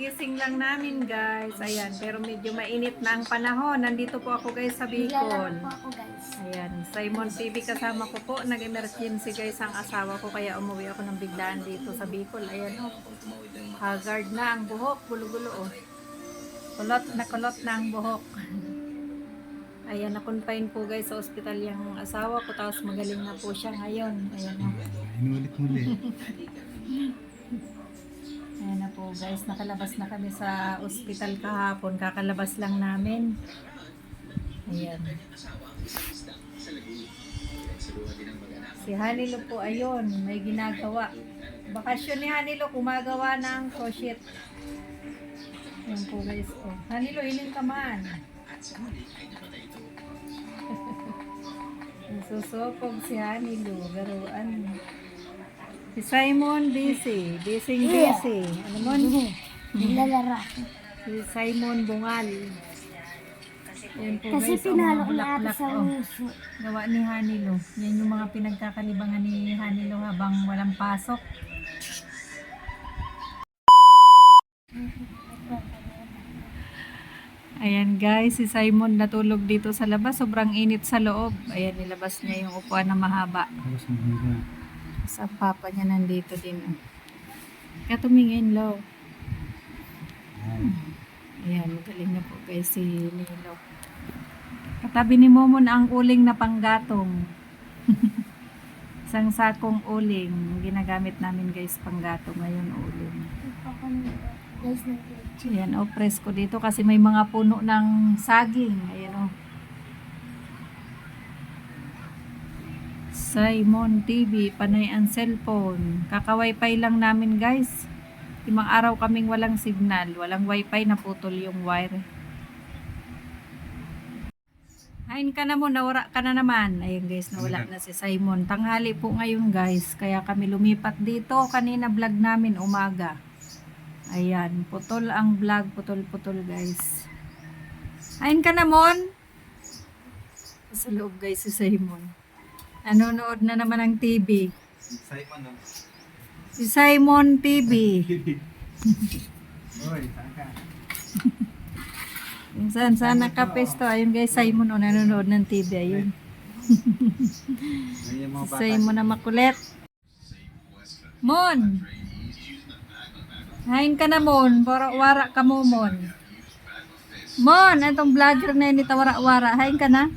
kagigising lang namin guys. Ayan, pero medyo mainit na ang panahon. Nandito po ako guys sa Bicol. Ayan, Simon TV kasama ko po. Nag-emergency guys ang asawa ko kaya umuwi ako ng biglaan dito sa Bicol. Ayan oh. Haggard na ang buhok, gulo-gulo oh. Kulot na kulot na ang buhok. Ayan, na-confine po guys sa ospital yung asawa ko tapos magaling na po siya ngayon. Ayan oh. Inulit muli. Ayan na po guys, nakalabas na kami sa ospital kahapon. Kakalabas lang namin. Ayan. Si Hanilo po ayun, may ginagawa. Bakasyon ni Hanilo, gumagawa ng crochet. Ayan po guys. Oh. Hanilo, ilin ka man. Nasusopog si Hanilo. Garuan. Si Simon busy. Busy busy. Ano mo? Naglalaro. Si Simon Bungal. Yan po Kasi guys, ang pinalo mga na ata sa oh. uso. Gawa ni Hanilo. Yan yung mga pinagkakalibangan ni Hanilo habang walang pasok. Ayan guys, si Simon natulog dito sa labas. Sobrang init sa loob. Ayan, nilabas niya yung upuan na mahaba. Tapos mahiga. Sa papa niya nandito din. oh. Kaya tumingin, lo. Ay, Ayan, magaling na po guys si Nilo. Katabi ni Momon ang uling na panggatong. Isang sakong uling. Ginagamit namin guys panggatong ngayon uling. Ayan, o presko dito kasi may mga puno ng saging. Ayan o. Simon TV, panay ang cellphone. Kaka-wifi lang namin guys. Limang araw kaming walang signal. Walang wifi, naputol yung wire. Hain ka na mo, nawara ka na naman. Ayun guys, nawala na si Simon. Tanghali po ngayon guys. Kaya kami lumipat dito. Kanina vlog namin umaga. Ayan, putol ang vlog, putol-putol guys. Hain ka na mon? Sa loob guys si Simon. Nanonood na naman ng TV. Simon, no? Si Simon TV. Oy, saan ka? Saan saan nakapesto. Ayun guys, Simon o nanonood ng TV. Ayun. Si. Simon na makulit. Mon! Hain ka na mon. Wara-wara ka mo mon. Mon, itong vlogger na yun, wara-wara. Hain ka na?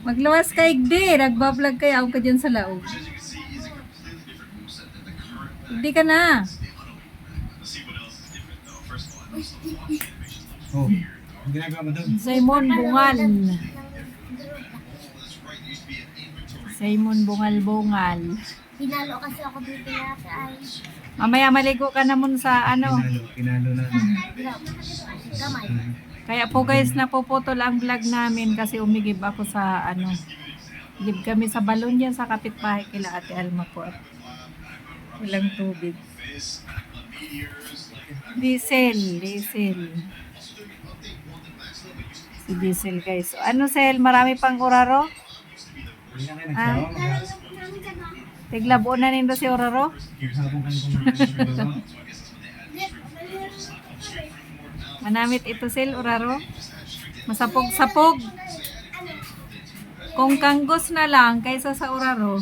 Magluwas ka igdi. Nagbablog kayo. Ako ka dyan sa laog. Hindi ka na. Oh, ang ginagawa mo doon? Simon Bungal. Simon Bungal-Bungal. Pinalo kasi ako dito yata ay Mamaya maligo ka na mun sa ano. Kinalo, kinalo na. gamay. Kaya po guys, napuputol ang vlog namin kasi umigib ako sa ano. Gib kami sa balon yan sa kapitbahay kila Ate Alma po. Walang tubig. Diesel, diesel. Si diesel guys. So, ano sel, marami pang kayo Ah. Tiglabo na nindo si uraro? Manamit ito sil, uraro. Masapog-sapog. Kung kanggos na lang kaysa sa uraro.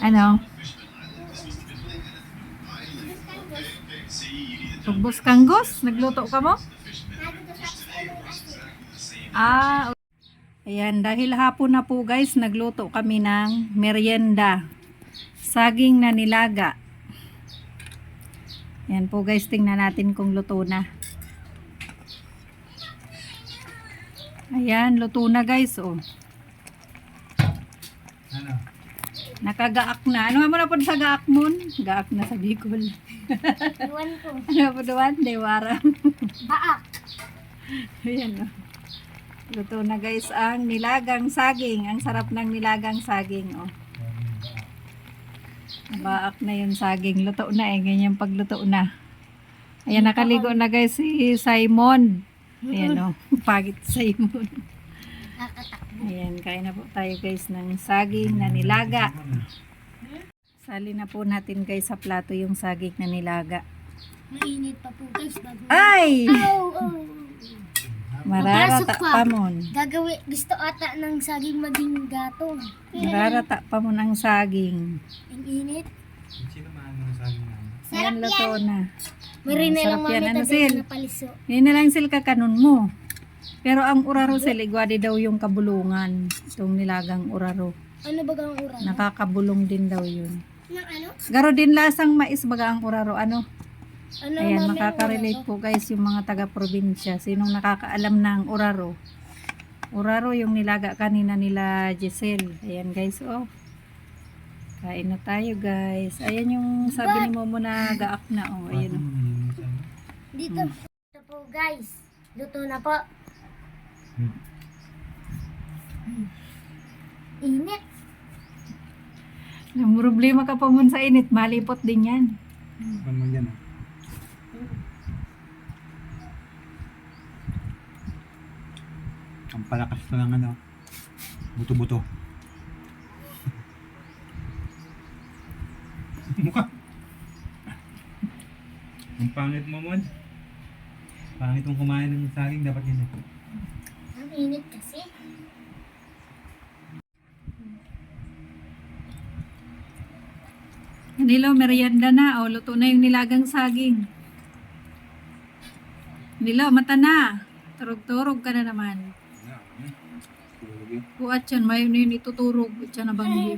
Ano? Tugbos kanggos? Nagluto ka mo? Ah, ayan. Dahil hapon na po guys, nagluto kami ng merienda. Saging na nilaga. Yan po guys, tingnan natin kung luto na. Ayan, luto na guys. Oh. Ano? Nakagaak na. Ano nga mo na po sa gaak mon? Gaak na sa Bicol. Iwan ko. Ano po doon? Dewara. Baak. Ayan o. Luto na guys ang nilagang saging. Ang sarap ng nilagang saging oh. Baak na yung saging. Luto na eh. Ganyan pagluto na. Ayan, nakaligo na guys si Simon. Ayan o. Pagit Simon. Ayan, kain na po tayo guys ng saging na nilaga. Sali na po natin guys sa plato yung saging na nilaga. Mainit pa po guys. Ay! Oh, oh. Mararata pa. pa mon. Gagawin, gusto ata ng saging maging gato. Mararata pa mon ang saging. Ang init. Sino maano sa akin namin? Ayan, luto na. Marin na lang mami Ano, Sil? na paliso. Yan na lang silka kanon mo. Pero ang uraro sil, igwadi daw yung kabulungan. Itong nilagang uraro. Ano ba ang uran? Nakakabulong din daw yun. Ng ano? Garo din lasang mais baga ang uraro. Ano? Ano Ayan, mami makaka-relate po guys yung mga taga-probinsya. Sinong nakakaalam ng uraro? Uraro yung nilaga kanina nila Giselle. Ayan guys, oh. Kain na tayo guys. Ayan yung sabi ni Momo na gaak na, oh. Ayun, oh. Dito. Ito po guys. Luto na po. Hmm. Init. Ang problema ka pa mun sa init, malipot din yan. Pan mo yan ah. Ang palakas to ng ano, buto-buto. Mukha. Ang pangit mo mon. Pangit mong kumain ng saging, dapat yun eh. Ang init kasi. Nilo, merienda na. O, luto na yung nilagang saging. Nilo, mata na. Turog-turog ka na naman. Kuat yan, may yun ituturog. Itya na bang hindi?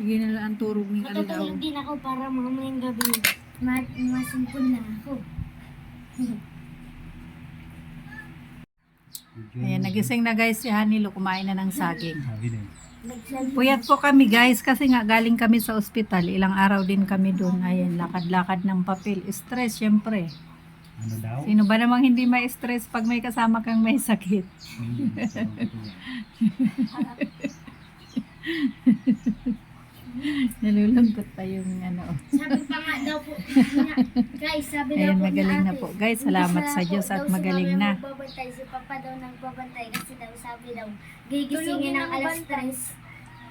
Hindi na lang ang turog ni Alilaw. Matutulog din ako para mamayang gabi. Ma masimpon na ako. Ayan, nagising na guys si Hanilo, kumain na ng saging. Puyat po kami guys kasi nga galing kami sa ospital. Ilang araw din kami doon. Ayan, lakad-lakad ng papel. Stress, syempre. Ano daw? Sino ba namang hindi ma-stress pag may kasama kang may sakit? Nalulungkot pa yung ano. Sabi pa nga daw po. na- Guys, sabi daw Ayan, po magaling na po. Guys, salamat sa Diyos at magaling na. Magbabantay. Si papa daw nagbabantay kasi daw sabi daw gigisingin ng alas 3.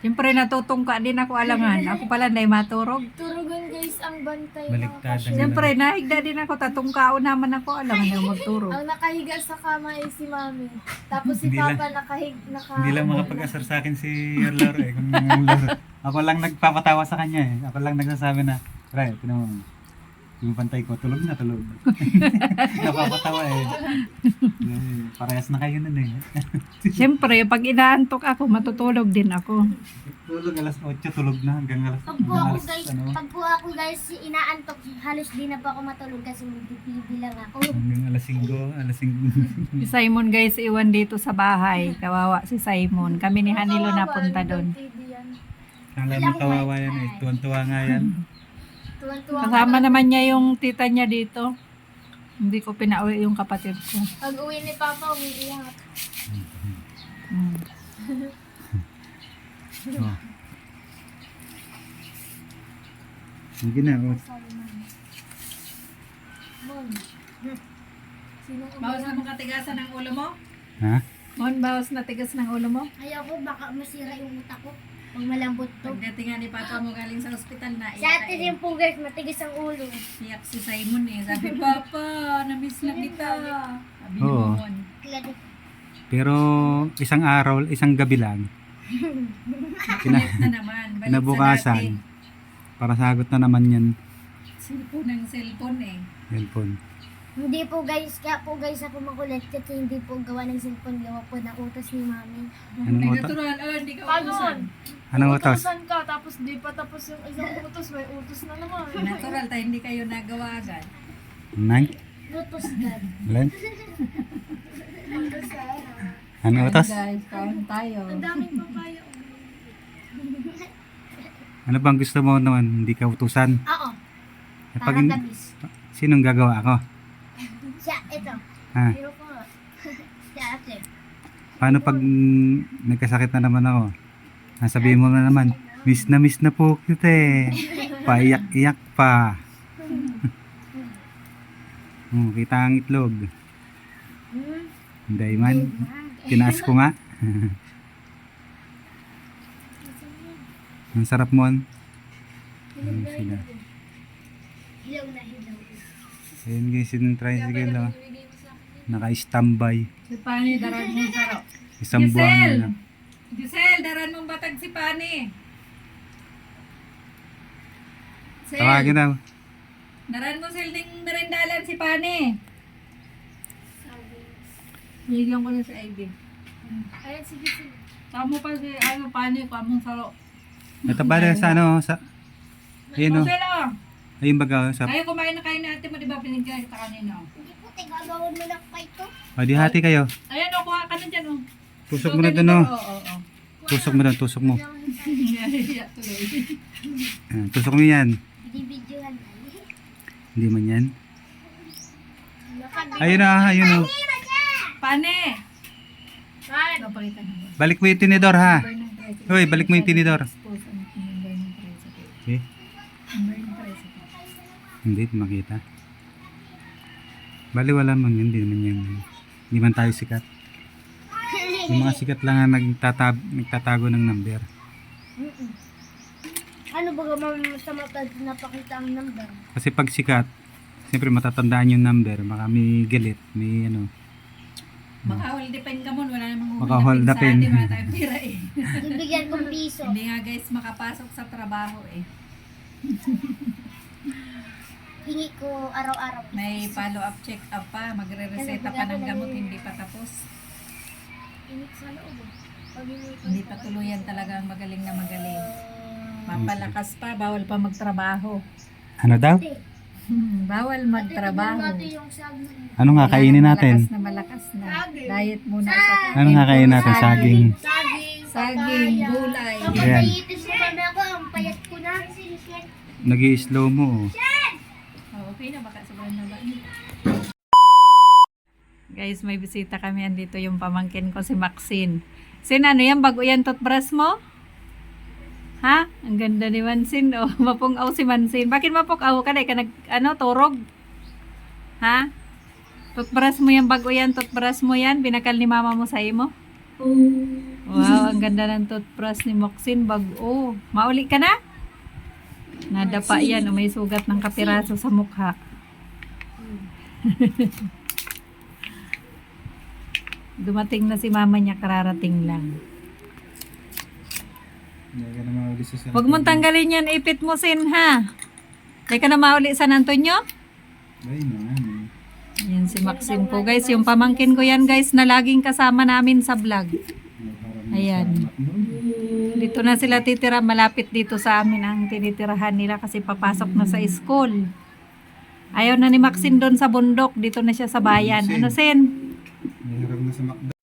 Siyempre natutungka din ako alangan. Ako pala na maturog. Turugan guys ang bantay. Baliktad ang Siyempre nahigda din ako. Tatungkao naman ako. Alangan na magturog. Ang nakahiga sa kama ay si mami. Tapos si Hindi papa nakahig naka Hindi lang makapag-asar sa akin si Laro eh. Kung yung Laro. Ako lang nagpapatawa sa kanya eh. Ako lang nagsasabi na, Ray, tinan mo. Yung pantay ko, tulog na, tulog. Napapatawa eh. eh. Parehas na kayo nun eh. Siyempre, pag inaantok ako, matutulog din ako. tulog alas 8, tulog na hanggang alas, Pag po ako alas guys, ano, pag po ako guys inaantok, halos di na po ako matulog kasi magpipibi lang ako. hanggang alas 5, alas 5. Si Simon guys, iwan dito sa bahay. Kawawa si Simon. Kami ni Hanilo napunta doon. Kala mo kawawa yan eh. Tuwan-tuwa nga yan. Tuwan-tuwa Kasama naman niya yung tita niya dito. Hindi ko pinauwi yung kapatid ko. Pag uwi ni Papa, umiiyak. Mm. Oh. Na, oh. Mom. Sino ko Bawas na mong katigasan ng ulo mo? Ha? Mon, bawas na tigas ng ulo mo? Ayoko, baka masira yung utak ko. Pag malambot to. Pagdating nga ni Papa mo galing sa ospital na, ate din po guys, matigas ang ulo. Iyak si Simon eh. Sabi, Papa, namiss lang kita. Sabi ni Oo. Momon. Klaro. Pero isang araw, isang gabi lang, Balik na naman. Balik sa kinabukasan, para sagot na naman yan, Cellphone ng cellphone eh. cellphone. Hindi po guys, kaya po guys ako makulit kasi hindi po gawa ng cellphone, gawa po na utos ni mami. Anong Ay, utos? natural. Oh, hindi ka Paano? utusan. Anong utos? Utusan ka, tapos di pa tapos yung isang utos, may utos na naman. Natural tayo, hindi kayo nagawa agad. Nine? Utos God. Ilan? Ano utos? Guys, kain tayo. Ang daming papaya. Ano bang gusto mo naman? Hindi ka utusan? Oo, Eh, para pag, tabis. sinong gagawa ako? Ha? Ate. Paano pag nagkasakit na naman ako? Nasabihin mo na naman, miss na miss na po kita eh. Paiyak-iyak pa. hmm, kita ang itlog. Hindi man. Tinaas ko nga. Ang sarap mo. Ayun sila. hilaw. Na hilaw. Ayun guys, yung tricycle oh. Naka-standby. Si Pani, daran mo sarap. Isang buwan na lang. Giselle, daran mong batag si Pani. Sel, Tawagin daw. daran mo Sel ding merindalan si Pani. Bigyan ko na si Ivy. Ayan, sige, sige. Tamo pa si ano, Pani, kamong saro. Ito ba sa ano, sa... Ayun. Sel, oh. Ayun baga, sa... Ayaw kumain na kain natin mo, di ba? Pinigyan kita kanina. Oh. Po, tigagawin mo lang pa ito. O, di hati kayo. Ayan, oh, kuha ka na dyan, oh. Tusok mo na dun oh. Oo, oo, oo. Tusok mo dun, tusok mo. Ah, tusok mo yan. Binibidyohan na. Hindi man yan. Ayun ah, ayun oh. Pane! Pan. Napakita na ba? Balik mo yung tinidor ha. Ng. Hoy, balik mo yung tinidor. Ng. Okay. Ng tricycle. Hindi makita. Bali wala man yun, hindi naman yan. Hindi man tayo sikat. Yung mga sikat lang ang nagtatab nagtatago ng number. Ano ba naman sa mata napakita ang number? Kasi pag sikat, siyempre matatandaan yung number. Baka may galit, may ano. Baka hold the pen ka mo, wala namang Baka hold the pen. Di ba tayo pira eh. Bibigyan kong piso. Hindi nga guys makapasok sa trabaho eh. Hingi ko araw-araw. May follow-up check-up pa, magre-reseta pa ng gamot, hindi pa tapos. Hingi sa loob. Pag hingi ko. Hindi pa tuluyan talaga ang magaling na magaling. Mapalakas pa, bawal pa magtrabaho. Ano daw? Hmm, bawal magtrabaho. Yung saging. Ano nga kainin natin? Malakas na malakas na. Diet muna sa Ano nga kainin natin? Saging. Saging. Saging, gulay. Kapag Ayan. naiitis mo kami ako, ang payat ko na. nag slow mo. Oh, Guys, may bisita kami. Andito yung pamangkin ko, si Maxine. Sin, ano yan? Bago yan toothbrush mo? Ha? Ang ganda ni Mansin. Oh, mapungaw si Mansin. Bakit mapungaw ka? Dahil ka nag, ano, turog? Ha? Toothbrush mo yan, bago yan, toothbrush mo yan. Binakal ni mama mo sa imo? Wow, ang ganda ng toothbrush ni Moxin. Bago. Mauli ka na? Nadapa yan. O may sugat ng kapiraso sa mukha. Dumating na si mama niya, kararating lang. Huwag mong tanggalin yan, ipit mo sin ha. Hindi ka na mauli San Antonio? Ay, man. Yan si Maxine po guys. Yung pamangkin ko yan guys na laging kasama namin sa vlog. Ayan. Dito na sila titira. Malapit dito sa amin ang tinitirahan nila kasi papasok na sa school. Ayaw na ni Maxine doon sa bundok. Dito na siya sa bayan. Ano Sin? Mahirap na sa McDo.